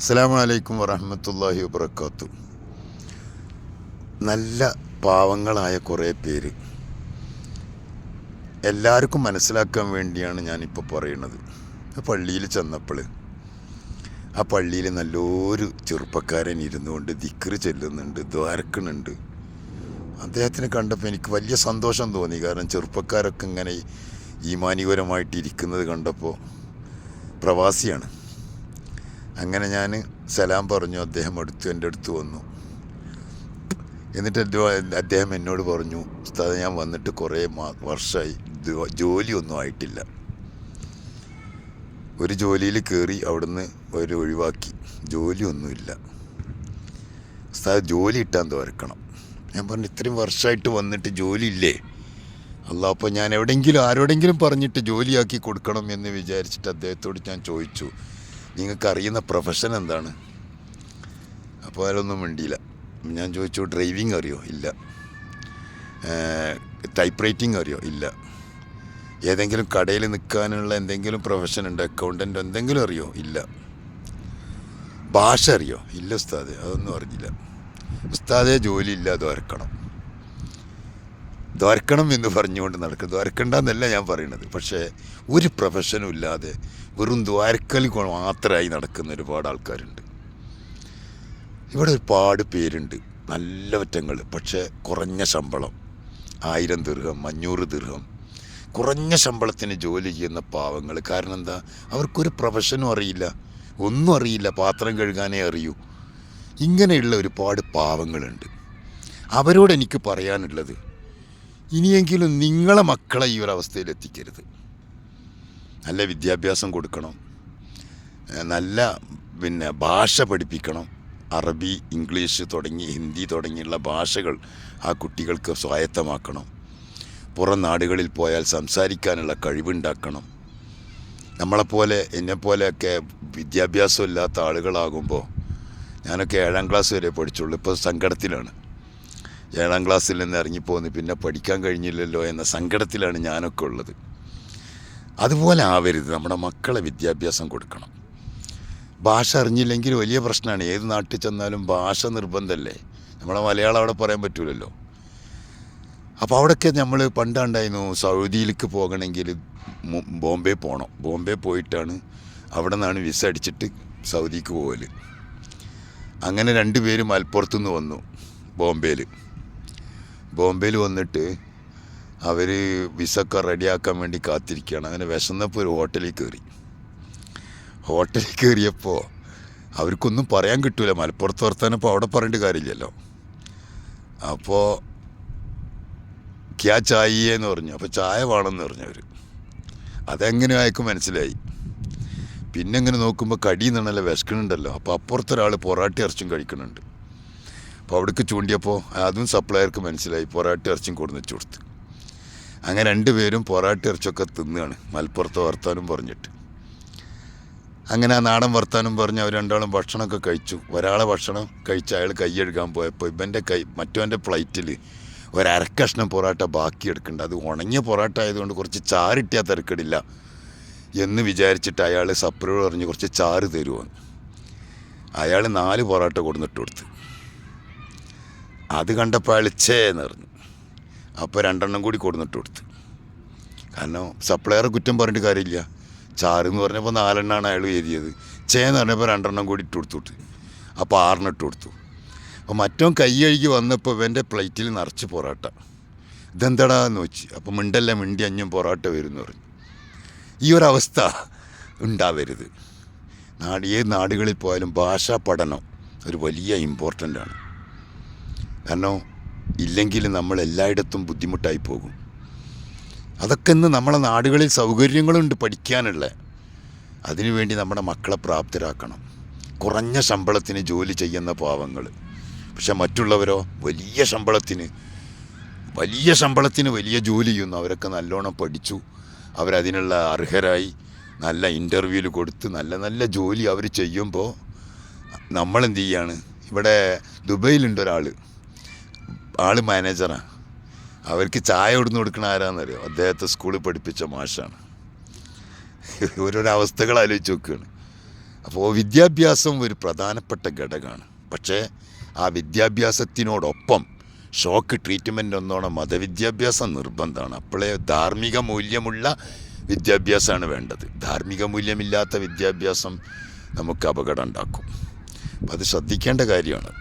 അസ്സാം വലൈക്കും വറഹമത്തല്ലാഹി വബർക്കാത്തു നല്ല പാവങ്ങളായ കുറേ പേര് എല്ലാവർക്കും മനസ്സിലാക്കാൻ വേണ്ടിയാണ് ഞാനിപ്പോൾ പറയുന്നത്. പള്ളിയിൽ ചെന്നപ്പോൾ ആ പള്ളിയിൽ നല്ലൊരു ചെറുപ്പക്കാരൻ ഇരുന്നുകൊണ്ട് ദിക്കറ് ചെല്ലുന്നുണ്ട് ദ്വാരക്കണുണ്ട് അദ്ദേഹത്തിനെ കണ്ടപ്പോൾ എനിക്ക് വലിയ സന്തോഷം തോന്നി. കാരണം ചെറുപ്പക്കാരൊക്കെ ഇങ്ങനെ ഈമാനികരമായിട്ട് ഇരിക്കുന്നത് കണ്ടപ്പോൾ പ്രവാസിയാണ്. അങ്ങനെ ഞാൻ സലാം പറഞ്ഞു അദ്ദേഹം എടുത്തു എന്റെ അടുത്ത് വന്നു. എന്നിട്ട് അദ്ദേഹം എന്നോട് പറഞ്ഞു ഉസ്താദ് ഞാൻ വന്നിട്ട് കുറേ വർഷമായി ജോലിയൊന്നും ആയിട്ടില്ല. ഒരു ജോലിയിൽ കയറി അവിടുന്ന് ഒരു ഒഴിവാക്കി. ജോലിയൊന്നുമില്ല. ഉസ്താദ് ജോലി ഇട്ടാൻ തോരക്കണം. ഞാൻ പറഞ്ഞു ഇത്രയും വർഷമായിട്ട് വന്നിട്ട് ജോലി ഇല്ലേ അല്ല അപ്പോൾ ഞാൻ എവിടെയെങ്കിലും ആരോടെങ്കിലും പറഞ്ഞിട്ട് ജോലിയാക്കി കൊടുക്കണം എന്ന് വിചാരിച്ചിട്ട് അദ്ദേഹത്തോട് ഞാൻ ചോദിച്ചു. നിങ്ങൾക്ക് അറിയുന്ന പ്രൊഫഷൻ എന്താണ്? അപ്പോൾ അതിലൊന്നും മിണ്ടിയില്ല. ഞാൻ ചോദിച്ചു ഡ്രൈവിംഗ് അറിയോ? ഇല്ല. ടൈപ്പ് റൈറ്റിംഗ് അറിയോ? ഇല്ല. ഏതെങ്കിലും കടയിൽ നിൽക്കാനുള്ള എന്തെങ്കിലും പ്രൊഫഷൻ ഉണ്ട്? അക്കൗണ്ടന്റ് എന്തെങ്കിലും അറിയോ? ഇല്ല. ഭാഷ അറിയോ? ഇല്ല ഉസ്താദെ അതൊന്നും അറിഞ്ഞില്ല. ഉസ്താദെ ജോലി ഇല്ല ദ്വാരക്കണം. ദ്വാരക്കണം എന്ന് പറഞ്ഞുകൊണ്ട് നടക്കും ദ്വാരക്കണ്ടെന്നല്ല ഞാൻ പറയുന്നത്. പക്ഷേ ഒരു പ്രൊഫഷനും ഇല്ലാതെ വെറും ദ്വാരക്കൽ കൊ- മാത്രമായി നടക്കുന്ന ഒരുപാട് ആൾക്കാരുണ്ട്. ഇവിടെ ഒരുപാട് പേരുണ്ട്. നല്ല ഒറ്റങ്ങൾ. പക്ഷേ കുറഞ്ഞ ശമ്പളം. ആയിരം ദീർഘം അഞ്ഞൂറ് ദീർഘം. കുറഞ്ഞ ശമ്പളത്തിന് ജോലി ചെയ്യുന്ന പാവങ്ങൾ. കാരണം എന്താ? അവർക്കൊരു പ്രൊഫഷനും അറിയില്ല. ഒന്നും അറിയില്ല. പാത്രം കഴുകാനേ അറിയൂ. ഇങ്ങനെയുള്ള ഒരുപാട് പാവങ്ങളുണ്ട്. അവരോട് എനിക്ക് പറയാനുള്ളത് ഇനിയെങ്കിലും നിങ്ങളെ മക്കളെ ഈ ഒരു അവസ്ഥയിൽ എത്തിക്കരുത്. നല്ല വിദ്യാഭ്യാസം കൊടുക്കണം. നല്ല പിന്നെ ഭാഷ പഠിപ്പിക്കണം. അറബി ഇംഗ്ലീഷ് തുടങ്ങി ഹിന്ദി തുടങ്ങിയുള്ള ഭാഷകൾ ആ കുട്ടികൾക്ക് സ്വായത്തമാക്കണം. പുറം നാടുകളിൽ പോയാൽ സംസാരിക്കാനുള്ള കഴിവുണ്ടാക്കണം. നമ്മളെപ്പോലെ എന്നെപ്പോലെയൊക്കെ വിദ്യാഭ്യാസം ഇല്ലാത്ത ആളുകളാകുമ്പോൾ ഞാനൊക്കെ ഏഴാം ക്ലാസ് വരെ പഠിച്ചുള്ളൂ. ഇപ്പോൾ സങ്കടത്തിലാണ്. ഏഴാം ക്ലാസ്സിൽ നിന്ന് ഇറങ്ങിപ്പോന്ന് പിന്നെ പഠിക്കാൻ കഴിഞ്ഞില്ലല്ലോ എന്ന സങ്കടത്തിലാണ് ഞാനൊക്കെ ഉള്ളത്. അതുപോലെ ആവരുത്. നമ്മുടെ മക്കളെ വിദ്യാഭ്യാസം കൊടുക്കണം. ഭാഷ അറിഞ്ഞില്ലെങ്കിൽ വലിയ പ്രശ്നമാണ്. ഏത് നാട്ടിൽ ചെന്നാലും ഭാഷ നിർബന്ധമല്ലേ? നമ്മളെ മലയാളം അവിടെ പറയാൻ പറ്റൂലല്ലോ. അപ്പോൾ അവിടെയൊക്കെ നമ്മൾ പണ്ടുണ്ടായിരുന്നു സൗദിയിലേക്ക് പോകണമെങ്കിൽ ബോംബെ പോകണം ബോംബെ പോയിട്ടാണ് അവിടെ നിന്നാണ് വിസ അടിച്ചിട്ട് സൗദിക്ക് പോകൽ അങ്ങനെ രണ്ടുപേരും മലപ്പുറത്തു നിന്ന് വന്നു ബോംബെയിൽ ബോംബെയിൽ വന്നിട്ട് അവർ വിസൊക്കെ റെഡിയാക്കാൻ വേണ്ടി കാത്തിരിക്കുകയാണ്. അങ്ങനെ വിശന്നപ്പോൾ ഒരു ഹോട്ടലിൽ കയറി ഹോട്ടലിൽ കയറിയപ്പോൾ അവർക്കൊന്നും പറയാൻ കിട്ടൂല. മലപ്പുറത്ത് വർത്താനപ്പോൾ അവിടെ പറയേണ്ട കാര്യമില്ലല്ലോ. അപ്പോൾ ക്യാ ചായയെ എന്ന് പറഞ്ഞു. അപ്പോൾ ചായ വേണമെന്ന് പറഞ്ഞു അവർ അതെങ്ങനെ ആയിക്കും മനസ്സിലായി. പിന്നെ ഇങ്ങനെ നോക്കുമ്പോൾ കടി നിന്നല്ല വിശക്കണുണ്ടല്ലോ അപ്പോൾ അപ്പുറത്തൊരാൾ പൊറാട്ടി ഇറച്ചും കഴിക്കണുണ്ട് അപ്പോൾ അവിടേക്ക് ചൂണ്ടിയപ്പോൾ അതും സപ്ലയർക്ക് മനസ്സിലായി. പൊറാട്ടി ഇറച്ചും കൊടുന്ന് വെച്ച് കൊടുത്ത്. അങ്ങനെ രണ്ടുപേരും പൊറാട്ടി ഇറച്ചൊക്കെ തിന്നുകയാണ് മലപ്പുറത്ത് വർത്താനും പറഞ്ഞിട്ട്. അങ്ങനെ ആ നാടൻ വർത്താനും പറഞ്ഞ് അവർ രണ്ടാളും ഭക്ഷണമൊക്കെ കഴിച്ചു. ഒരാളെ ഭക്ഷണം കഴിച്ച് അയാൾ കൈ കഴുകാൻ പോയപ്പോൾ ഇവന്റെ കൈ മറ്റവന്റെ പ്ലേറ്റിൽ ഒരക്കഷ്ണം പൊറാട്ട ബാക്കി എടുക്കേണ്ട അത് ഉണങ്ങിയ പൊറാട്ട ആയതുകൊണ്ട് കുറച്ച് ചാറിട്ടിയാൽ തിരക്കടില്ല എന്ന് വിചാരിച്ചിട്ട് അയാൾ സപ്രോട് പറഞ്ഞ് കുറച്ച് ചാറ് തരുമോ അയാൾ നാല് പൊറാട്ട കൊടുന്നിട്ട് കൊടുത്ത്. അത് കണ്ടപ്പോൾ അയാൾ പറഞ്ഞു. അപ്പോൾ രണ്ടെണ്ണം കൂടി കൊടുന്നിട്ട് കൊടുത്ത്. കാരണം സപ്ലയറെ കുറ്റം പറഞ്ഞിട്ട് കാര്യമില്ല. ചാറ് എന്ന് പറഞ്ഞപ്പോൾ നാലെണ്ണമാണ് അയാൾ എഴുതിയത്. ചേ എന്ന് പറഞ്ഞപ്പോൾ രണ്ടെണ്ണം കൂടി ഇട്ട് കൊടുത്തു അപ്പോൾ ആറിന് ഇട്ട് കൊടുത്തു. അപ്പോൾ മറ്റവൻ കൈ കഴുകി വന്നപ്പോൾ ഇവന്റെ പ്ലേറ്റിൽ നിറച്ച് പൊറോട്ട. ഇതെന്താടാ എന്ന് വെച്ച് അപ്പോൾ മിണ്ടല്ല മിണ്ടി അഞ്ഞും പൊറോട്ട വരും എന്ന് പറഞ്ഞു. ഈ ഒരവസ്ഥ ഉണ്ടാവരുത്. നാട് ഏത് നാടുകളിൽ പോയാലും ഭാഷാ പഠനം ഒരു വലിയ ഇമ്പോർട്ടന്റ് ആണ്. കാരണം ഇല്ലെങ്കിൽ നമ്മൾ എല്ലായിടത്തും ബുദ്ധിമുട്ടായി പോകും. അതൊക്കെ ഇന്ന് നമ്മളെ നാടുകളിൽ സൗകര്യങ്ങളുണ്ട് പഠിക്കാനുള്ള. അതിനുവേണ്ടി നമ്മുടെ മക്കളെ പ്രാപ്തരാക്കണം. കുറഞ്ഞ ശമ്പളത്തിന് ജോലി ചെയ്യുന്ന പാവങ്ങൾ. പക്ഷെ മറ്റുള്ളവരോ വലിയ ശമ്പളത്തിന് വലിയ ശമ്പളത്തിന് വലിയ ജോലി ചെയ്യുന്നു. അവരൊക്കെ നല്ലോണം പഠിച്ചു. അവരതിനുള്ള അർഹരായി നല്ല ഇന്റർവ്യൂവിൽ കൊടുത്ത് നല്ല നല്ല ജോലി അവർ ചെയ്യുമ്പോൾ നമ്മളെന്ത് ചെയ്യാണ്? ഇവിടെ ദുബൈയിലുണ്ട് ഒരാൾ. ആൾ മാനേജറാണ് അവർക്ക് ചായ കൊടുന്ന് കൊടുക്കണ ആരാന്നറിയോ? അദ്ദേഹത്തെ സ്കൂളിൽ പഠിപ്പിച്ച മാഷാണ്. ഓരോരോ അവസ്ഥകൾ ആലോചിച്ച് നോക്കുകയാണ്. അപ്പോൾ വിദ്യാഭ്യാസം ഒരു പ്രധാനപ്പെട്ട ഘടകമാണ്. പക്ഷേ ആ വിദ്യാഭ്യാസത്തിനോടൊപ്പം ഷോക്ക് ട്രീറ്റ്മെന്റ് ഒന്നോണം മതവിദ്യാഭ്യാസം നിർബന്ധമാണ്. അപ്പോഴേ ധാർമ്മിക മൂല്യമുള്ള വിദ്യാഭ്യാസമാണ് വേണ്ടത്. ധാർമ്മിക മൂല്യമില്ലാത്ത വിദ്യാഭ്യാസം നമുക്ക് അപകടം ഉണ്ടാക്കും. അപ്പം അത് ശ്രദ്ധിക്കേണ്ട കാര്യമാണ്.